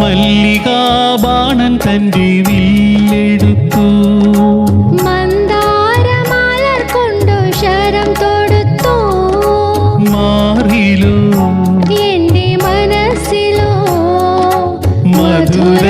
മല്ലികാബാണൻ തന്റെ വില്ലെടുത്തു. കൊണ്ടു ശരം തൊടുത്തു. മാറിലോ എന്റെ മനസ്സിലോ മധുര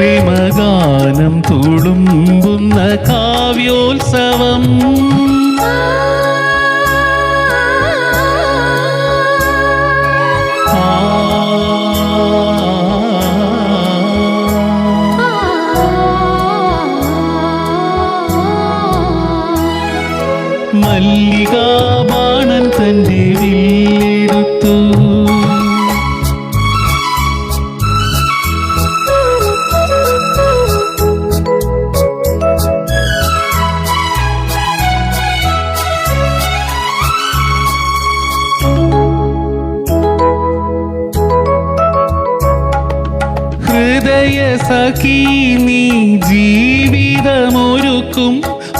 പ്രേമഗാനം തുളുമ്പുന്ന കാവ്യോത്സവം ആ. ഹൃദയ സഖി നീ ജീവിതമൊരുക്കും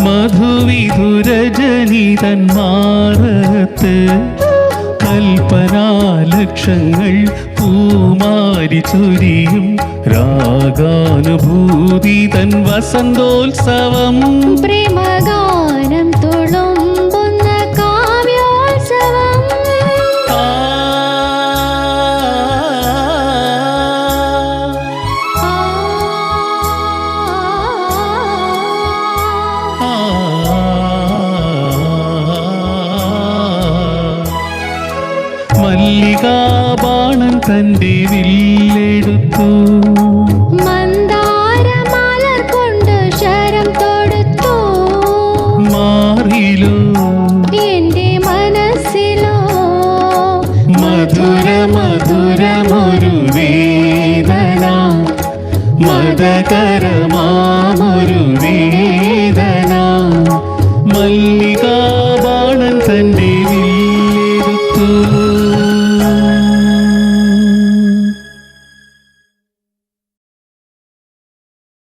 മധുവിധുരജനി തന്മാറത്ത് കൽപ്പനാലക്ഷങ്ങൾ പൂമാരി ചൊരിയും രാഗാനുഭൂതി തൻ വസന്തോത്സവം പ്രേമഗാനം തന്റെ വില്ലെടുത്തു മന്ദാരമാലർ കൊണ്ട് ശരം തൊടുത്തു. മാറിലോ? എന്റെ മനസ്സിലോ മധുര മധുരമൊരു വേദന. മതകരമാമൊരു വേദന. മല്ലികാബാണൻ